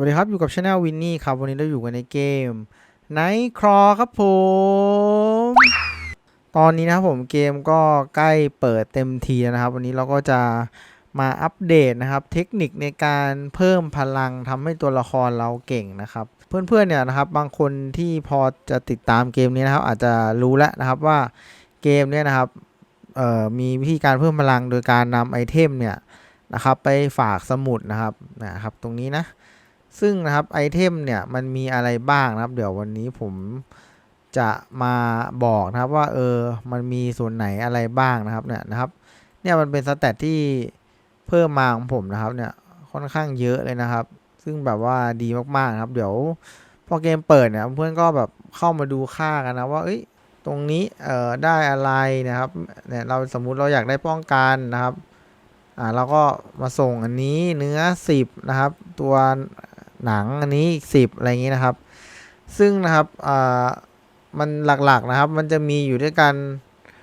วัสดีครับ อยู่กับช anel วินนี่ครับ วันนี้เราอยู่กันในเกม Night c r a w ครับผม ตอนนี้นะครับผมเกมก็ใกล้เปิดเต็มทีแล้วนะครับ วันนี้เราก็จะมาอัปเดตนะครับ เทคนิคในการเพิ่มพลังทำให้ตัวละครเราเก่งนะครับ เพื่อนๆเนี่ยนะครับบางคนที่พอจะติดตามเกมนี้นะครับ อาจจะรู้แล้วนะครับว่าเกมเนี่ยนะครับมีวิธีการเพิ่มพลังโดยการนำไอเทมเนี่ยนะครับ ไปฝากสมุดนะครับนะครับ ตรงนี้นะ ซึ่งนะครับไอเทมเนี่ยมันมีอะไรบ้างนะครับ เดี๋ยววันนี้ผมจะมาบอกนะครับว่าเออมันมีส่วนไหนอะไรบ้างนะครับเนี่ยนะครับ เนี่ยมันเป็นสแตทที่เพิ่มมาของผมนะครับเนี่ยค่อนข้างเยอะเลยนะครับ ซึ่งแบบว่าดีมากๆนะครับ เดี๋ยวพอเกมเปิดเนี่ยเพื่อนก็แบบเข้ามาดูค่ากันนะว่าเอ้ยตรงนี้เอ่อได้อะไรนะครับเนี่ยเราสมมุติเราอยากได้ป้องกันนะครับอ่าเราก็มาส่งอันนี้เนื้อ 10 นะครับ ตัว หนังอันนี้อีกสิบอะไรอย่างนี้นะครับ ซึ่งนะครับอ่ามันหลักๆนะครับ มันจะมีอยู่ด้วยกัน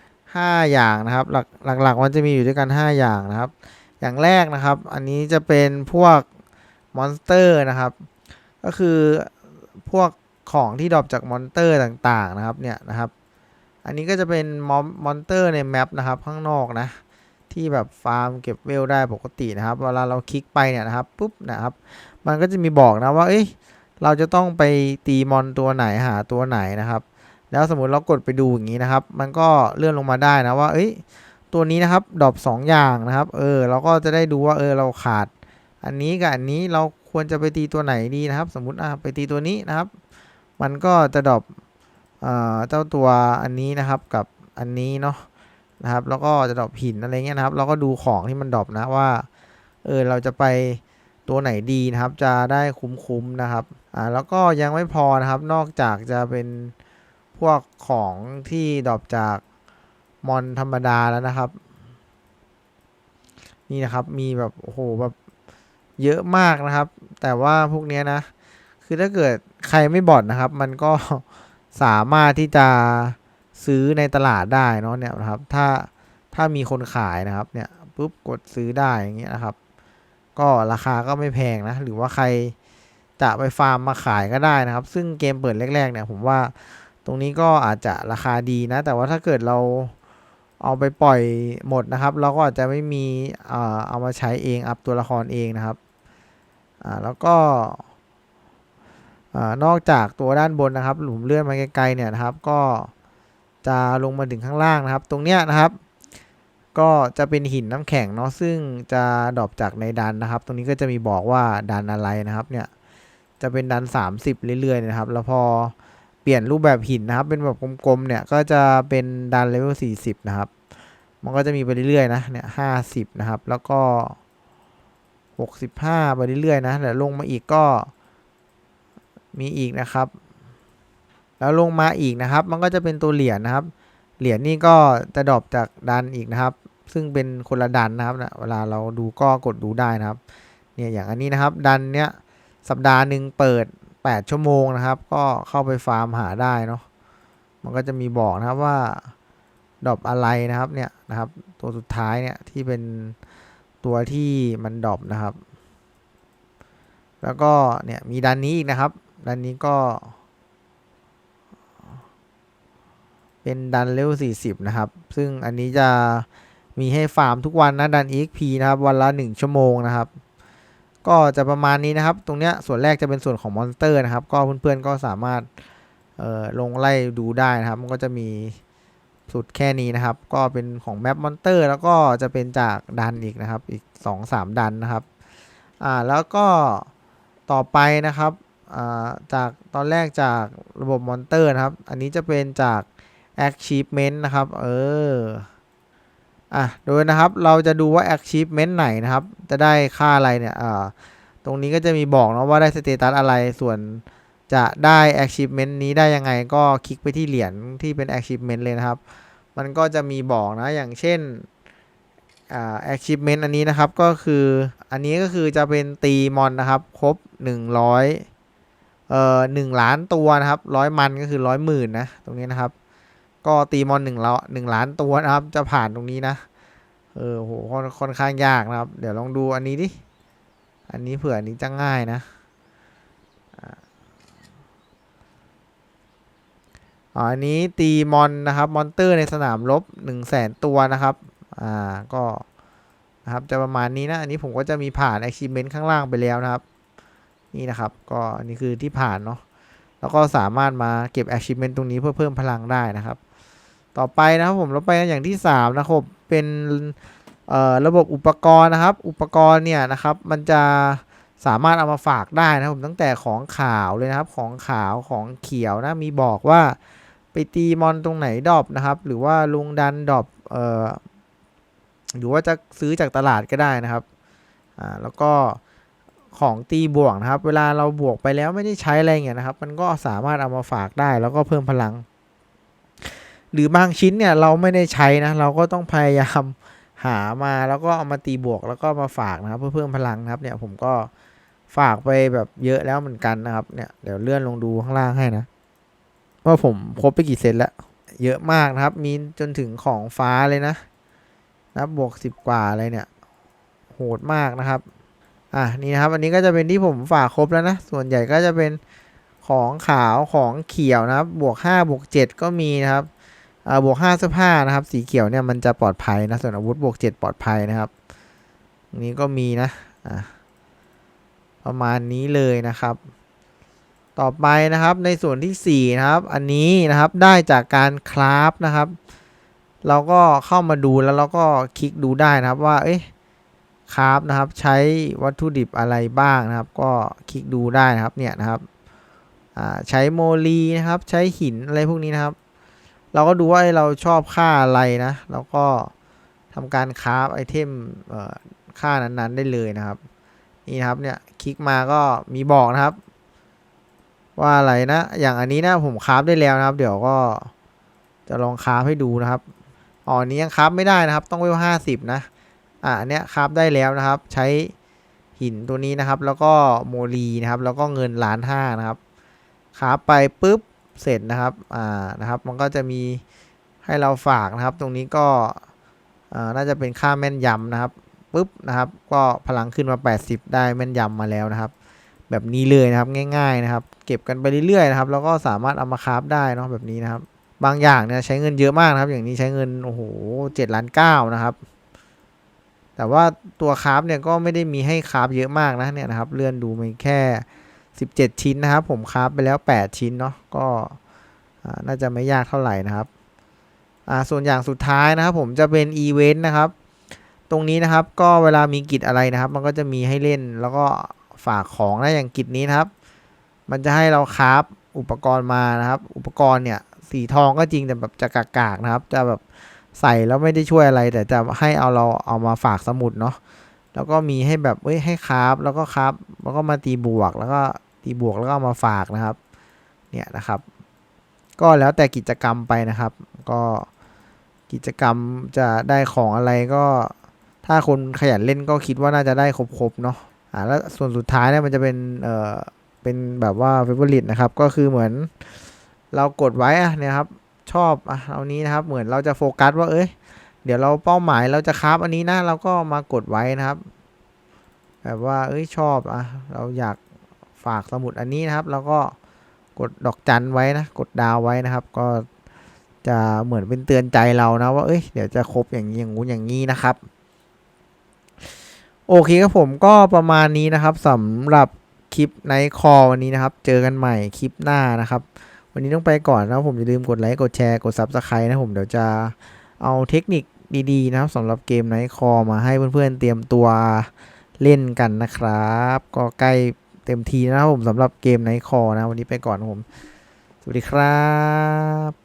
5 อย่างนะครับหลักหลักๆมันจะมีอยู่ด้วยกัน 5 อย่างนะครับ อย่างแรกนะครับ อันนี้จะเป็นพวกมอนสเตอร์นะครับ ก็คือพวกของที่ดรอปจากมอนเตอร์ต่างๆนะครับเนี่ยนะครับ อันนี้ก็จะเป็นมอนมอนเตอร์ในแมปนะครับข้างนอกนะ ที่แบบฟาร์มเก็บเวลได้ปกตินะครับเวลาเราคลิกไปเนี่ยนะครับปุ๊บนะครับ มันก็จะมีบอกนะว่าเอ้ยเราจะต้องไปตีมอนตัวไหนหาตัวไหนนะครับ แล้วสมมติเรากดไปดูอย่างนี้นะครับ มันก็เลื่อนลงมาได้นะว่าเอ้ยตัวนี้นะครับดรอปสองอย่างนะครับ เออเราก็จะได้ดูว่าเออเราขาด อันนี้กับอันนี้เราควรจะไปตีตัวไหนดีนะครับ สมมติอะไปตีตัวนี้นะครับ มันก็จะดรอปเอ่อเจ้าตัวอันนี้นะครับกับอันนี้เนาะ นะครับ แล้วก็จะดรอปหินอะไรเงี้ยนะครับ เราก็ดูของที่มันดรอปนะว่า เออ เราจะไปตัวไหนดีนะครับ จะได้คุ้มๆนะครับ อ่า แล้วก็ยังไม่พอนะครับ นอกจากจะเป็นพวกของที่ดรอปจากมอนธรรมดาแล้วนะครับ นี่นะครับ มีแบบโอ้โหแบบเยอะมากนะครับ แต่ว่าพวกเนี้ยนะ คือถ้าเกิดใครไม่บอดนะครับ มันก็สามารถที่จะ ซื้อในตลาดได้เนาะเนี่ยนะครับ ถ้าถ้ามีคนขายนะครับเนี่ยปุ๊บกดซื้อได้อย่างเงี้ยนะครับ ก็ราคาก็ไม่แพงนะ หรือว่าใครจะไปฟาร์มมาขายก็ได้นะครับ ซึ่งเกมเปิดแรก ๆ เนี่ย ผมว่าตรงนี้ก็อาจจะราคาดีนะ แต่ว่าถ้าเกิดเราเอาไปปล่อยหมดนะครับ เราก็อาจจะไม่มีอ่าเอามาใช้เองอัพตัวละครเองนะครับอ่าแล้วก็อ่านอกจากตัวด้านบนนะครับ หลุมเลื่อนมาไกลๆเนี่ยนะครับ ก็ จะลงมาถึงข้างล่างนะครับ ตรงเนี้ยนะครับ ก็จะเป็นหินน้ำแข็งเนาะซึ่งจะดรอปจากในดันนะครับ ตรงนี้ก็จะมีบอกว่าดันอะไรนะครับเนี่ยจะเป็นดัน 30 เรื่อยๆนะครับ แล้วพอเปลี่ยนรูปแบบหินนะครับ เป็นแบบกลมๆเนี่ยก็จะเป็นดันเลเวล40 นะครับ มันก็จะมีไปเรื่อยๆนะเนี่ย50นะครับ แล้วก็ 65 ไปเรื่อยๆนะแล้วลงมาอีกก็มีอีกนะครับ แล้วลงมาอีกนะครับ มันก็จะเป็นตัวเหรียญนะครับ เหรียญนี่ก็จะดรอปจากดันอีกนะครับ ซึ่งเป็นคนละดันนะครับนะเวลาเราดูก็กดดูได้นะครับ เนี่ยอย่างอันนี้นะครับ ดันเนี้ยสัปดาห์หนึ่งเปิด 8 ชั่วโมงนะครับ ก็เข้าไปฟาร์มหาได้เนาะ มันก็จะมีบอกนะครับว่าดรอปอะไรนะครับเนี่ยนะครับ ตัวสุดท้ายเนี่ยที่เป็นตัวที่มันดรอปนะครับ แล้วก็เนี่ยมีดันนี้อีกนะครับ ดันนี้ก็ เป็นดันเลเวล40 นะครับ ซึ่งอันนี้จะมีให้ฟาร์มทุกวันนะดัน EXP นะครับ วันละ 1 ชั่วโมงนะครับ ก็จะประมาณนี้นะครับ ตรงเนี้ยส่วนแรกจะเป็นส่วนของมอนสเตอร์นะครับ ก็เพื่อนๆก็สามารถเอ่อลงไล่ดูได้นะครับ มันก็จะมีสุดแค่นี้นะครับ ก็เป็นของแมปมอนเตอร์แล้วก็จะเป็นจากดันอีกนะครับ อีก 2-3 ดันนะครับ อ่า แล้วก็ต่อไปนะครับ อ่า จากตอนแรกจากระบบมอนเตอร์นะครับ อันนี้จะเป็นจาก achievement นะครับ เออ อะ โดยนะครับ เราจะดูว่า achievement ไหนนะครับ จะได้ค่าอะไรเนี่ย อ่า ตรงนี้ก็จะมีบอกนะว่าได้สเตตัสอะไร ส่วนจะได้ achievement นี้ได้ยังไง ก็คลิกไปที่เหรียญที่เป็น achievement เลยนะครับ มันก็จะมีบอกนะ อย่างเช่น อ่า achievement อันนี้นะครับ ก็คือ อันนี้ก็คือจะเป็นตีมอนนะครับ ครบ 100เอ่อหนึ่งล้านตัวนะครับร้อยมันก็คือร้อยหมื่นนะ ตรงนี้นะครับ ก็ตีมอนหนึ่งละหนึ่งล้านตัวนะครับ จะผ่านตรงนี้นะ เออโหค่อนข้างยากนะครับ เดี๋ยวลองดูอันนี้ดิ อันนี้เผื่ออันนี้จะง่ายนะอันนี้ตีมอนนะครับ มอนเตอร์ในสนามลบ1 0 0 0 0แตัวนะครับ อ่า ก็นะครับจะประมาณนี้นะ อันนี้ผมก็จะมีผ่าน achievement ข้างล่างไปแล้วนะครับ นี่นะครับ ก็อันนี้คือที่ผ่านเนาะ แล้วก็สามารถมาเก็บ achievement ตรงนี้เพื่อเพิ่มพลังได้นะครับ ต่อไปนะครับผมเราไปกันอย่างที่3นะครับเป็นระบบอุปกรณ์นะครับ อุปกรณ์เนี่ยนะครับมันจะสามารถเอามาฝากได้นะครับผมตั้งแต่ของขาวเลยนะครับของขาวของเขียวนะมีบอกว่าไปตีมอนตรงไหนดอปนะครับ หรือว่าลุงดันดอปเอ่อหรือว่าจะซื้อจากตลาดก็ได้นะครับอ่าแล้วก็ของตีบวกนะครับ เวลาเราบวกไปแล้วไม่ได้ใช้อะไรเงี้ยนะครับ มันก็สามารถเอามาฝากได้แล้วก็เพิ่มพลัง หรือบางชิ้นเนี่ยเราไม่ได้ใช้นะ เราก็ต้องพยายามหามาแล้วก็เอามาตีบวกแล้วก็มาฝากนะครับ เพื่อเพิ่มพลังนะครับ เนี่ยผมก็ฝากไปแบบเยอะแล้วเหมือนกันนะครับ เนี่ยเดี๋ยวเลื่อนลงดูข้างล่างให้นะว่าผมครบไปกี่เซตแล้ว เยอะมากนะครับ มีจนถึงของฟ้าเลยนะนะบบวกสิบกว่าอะไรเนี่ย โหดมากนะครับอะนี่นะครับ อันนี้ก็จะเป็นที่ผมฝากครบแล้วนะ ส่วนใหญ่ก็จะเป็นของขาวของเขียวนะครับ บวกห้าบวกเจ็ดก็มีนะครับ บวกห้าเสื้อผ้านะครับ สีเขียวเนี่ยมันจะปลอดภัยนะ ส่วนอาวุธบวกเจ็ดปลอดภัยนะครับ นี้ก็มีนะอ่าประมาณนี้เลยนะครับ ต่อไปนะครับในส่วนที่สี่นะครับ อันนี้นะครับได้จากการคราฟนะครับ เราก็เข้ามาดูแล้วเราก็คลิกดูได้นะครับว่าเอ๊ะคราฟนะครับใช้วัตถุดิบอะไรบ้างนะครับ ก็คลิกดูได้นะครับเนี่ยนะครับอ่าใช้โมลีนะครับ ใช้หินอะไรพวกนี้นะครับ เราก็ดูว่าเราชอบค่าอะไรนะ แล้วก็ทำการคราฟไอเทมค่านั้นๆได้เลยนะครับ นี่นะครับเนี่ยคลิกมาก็มีบอกนะครับ ว่าอะไรนะ อย่างอันนี้นะผมคราฟได้แล้วนะครับ เดี๋ยวก็จะลองคราฟให้ดูนะครับอ๋อนนี้ยังคราฟไม่ได้นะครับ ต้องเวลห้าสิบนะอ่าอันเนี้ยคราฟได้แล้วนะครับ ใช้หินตัวนี้นะครับ แล้วก็โมลีนะครับ แล้วก็เงินล้านห้านะครับคราฟไปปุ๊บ เสร็จนะครับอ่านะครับ มันก็จะมีให้เราฝากนะครับ ตรงนี้ก็น่าจะเป็นค่าแม่นยำนะครับปุ๊บนะครับ ก็พลังขึ้นมา 80 ได้แม่นยำมาแล้วนะครับ แบบนี้เลยนะครับง่าย ๆนะครับ เก็บกันไปเรื่อยๆนะครับแล้วก็สามารถเอามาคราฟได้เนาะแบบนี้นะครับ บางอย่างเนี่ยใช้เงินเยอะมากนะครับ อย่างนี้ใช้เงินโอ้โหเจ็ดล้านเก้านะครับ แต่ว่าตัวคราฟเนี่ยก็ไม่ได้มีให้คราฟเยอะมากนะเนี่ยนะครับ เลื่อนดูมีแค่ 17 ชิ้นนะครับ ผมคราฟไปแล้ว 8 ชิ้นเนาะก็น่าจะไม่ยากเท่าไหร่นะครับส่วนอย่างสุดท้ายนะครับ ผมจะเป็นอีเวนต์นะครับ ตรงนี้นะครับก็เวลามีกิจอะไรนะครับ มันก็จะมีให้เล่นแล้วก็ฝากของนะอย่างกิจนี้นะครับ มันจะให้เราคราฟอุปกรณ์มานะครับ อุปกรณ์เนี่ยสีทองก็จริงแต่แบบจะกากๆนะครับ จะแบบใส่แล้วไม่ได้ช่วยอะไร แต่จะให้เอาเราเอามาฝากสมุดเนาะแล้วก็มีให้แบบเอ้ยให้คราฟแล้วก็คราฟแล้วก็มาตีบวกแล้วก็ ตีบวกแล้วก็ามาฝากนะครับ เนี่ยนะครับ ก็แล้วแต่กิจกรรมไปนะครับ ก็กิจกรรมจะได้ของอะไรก็ ถ้าคนขยันเล่นก็คิดว่าน่าจะได้ครบๆเนาะอ่าแล้วส่วนสุดท้ายเนี่ยมันจะเป็นเอ่อเป็นแบบว่าเฟเวอร์ลิตนะครับ ก็คือเหมือนเรากดไว้อะเนี่ยครับชอบอะเอานี้นะครับ เหมือนเราจะโฟกัสว่าเอ้ยเดี๋ยวเราเป้าหมายเราจะคราฟอันนี้นะเราก็มากดไว้นะครับ แบบว่าเอ้ยชอบอะเราอยาก ฝากสมุดอันนี้นะครับ แล้วก็กดดอกจันไว้นะ กดดาวไว้นะครับ ก็จะเหมือนเป็นเตือนใจเรานะว่า เอ้ย เดี๋ยวจะครบอย่างนี้อย่างงู้นอย่างนี้นะครับ โอเคครับผมก็ประมาณนี้นะครับสำหรับคลิปในท์คอวันนี้นะครับ เจอกันใหม่คลิปหน้านะครับ วันนี้ต้องไปก่อนนะผมอย่าลืมกดไลค์ กดแชร์ กด Subscribe นะผมเดี๋ยวจะเอาเทคนิคดีๆ นะครับสำหรับเกมไนท์คอมาให้เพื่อนๆเตรียมตัวเล่นกันนะครับ ก็ใกล้ เต็มทีนะครับผมสำหรับเกมไนคอนะ วันนี้ไปก่อนผม สวัสดีครับ